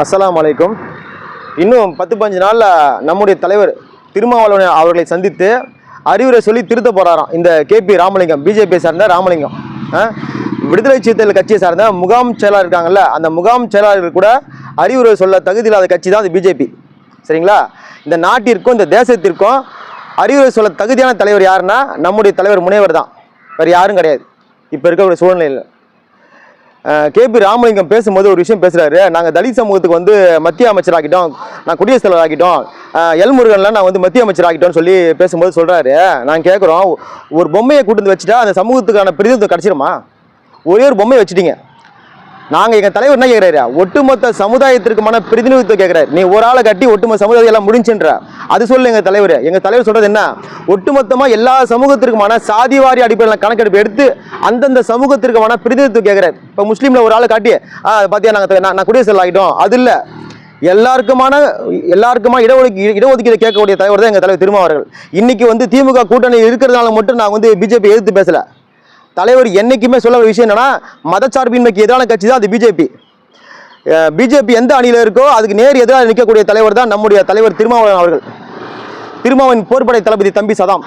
அஸ்லாம் வலைக்கும் இன்னும் பத்து பஞ்சு நாளில் நம்முடைய தலைவர் திருமாவளவன் அவர்களை சந்தித்து அறிவுரை சொல்லி திருத்த போகிறாராம் இந்த கேபி ராமலிங்கம் பிஜேபி சார்ந்த ராமலிங்கம். ஆ? விடுதலை சிறுத்தைகள் கட்சியை சார்ந்த முகாம் செயலாளர் இருக்காங்கல்ல அந்த முகாம் செயலாளர்கள் கூட அறிவுரை சொல்ல தகுதி இல்லாத கட்சி தான் அது பிஜேபி சரிங்களா? இந்த நாட்டிற்கும் இந்த தேசத்திற்கும் அறிவுரை சொல்ல தகுதியான தலைவர் யாருன்னா நம்முடைய தலைவர் முனைவர் தான். வேறு யாரும் கிடையாது. இப்போ இருக்கக்கூடிய சூழ்நிலையில். கேபி ராமலிங்கம் பேசும்போது ஒரு விஷயம் பேசுகிறாரு நாங்கள் தலித் சமூகத்துக்கு வந்து மத்திய அமைச்சர் நான் குடியரசுத் தலைவர் ஆகிட்டோம் எல் முருகன்லாம் நான் வந்து மத்திய அமைச்சர் ஆகிட்டோம்னு சொல்லி பேசும்போது சொல்கிறாரு நாங்கள் கேட்குறோம் ஒரு பொம்மையை கூட்டு வந்து வச்சுட்டா அந்த சமூகத்துக்கான பிரதிநிதித்துவம் கிடச்சிருமா? ஒரே ஒரு பொம்மையை வச்சுட்டீங்க. நாங்கள் எங்கள் தலைவர் என்ன கேட்குறாரு ஒட்டுமொத்த சமுதாயத்திற்குமான பிரதிநிதித்துவம் கேட்குறாரு நீ ஒரு ஆளை கட்டி ஒட்டுமொத்த சமுதாயம் எல்லாம் முடிஞ்சுன்ற. அது சொல்லு எங்கள் தலைவர். எங்கள் தலைவர் சொல்கிறது என்ன? ஒட்டுமொத்தமாக எல்லா சமூகத்திற்குமான சாதிவாரி அடிப்படையில் கணக்கெடுப்பு எடுத்து அந்தந்த சமூகத்திற்குமான பிரதிநிதித்துவம் கேட்குறாரு இப்போ முஸ்லீமில் ஒரு ஆளை காட்டி ஆ பார்த்தியா நாங்கள் நான் குடியரசு ஆகிட்டோம். அது இல்லை. எல்லாருக்குமான எல்லாருக்குமா இடஒதுக்கீ இடஒதுக்கீடு கேட்கக்கூடிய தலைவர் தான் எங்கள் தலைவர் திருமாவர்கள் இன்னைக்கு வந்து திமுக கூட்டணி இருக்கிறதுனால மட்டும் நான் வந்து பிஜேபி எதிர்த்து பேசலை. தலைவர் என்னைக்குமே சொல்ல ஒரு விஷயம் என்னன்னா மதச்சார்பின்மைக்கு எதிரான கட்சி தான் அது பிஜேபி. பிஜேபி எந்த அணியில் இருக்கோ அதுக்கு நேர் எதிராக நிற்கக்கூடிய தலைவர் தான் நம்முடைய தலைவர் திருமாவளவன் அவர்கள். திருமாவன் போர்படை தளபதி தம்பி சதாம்.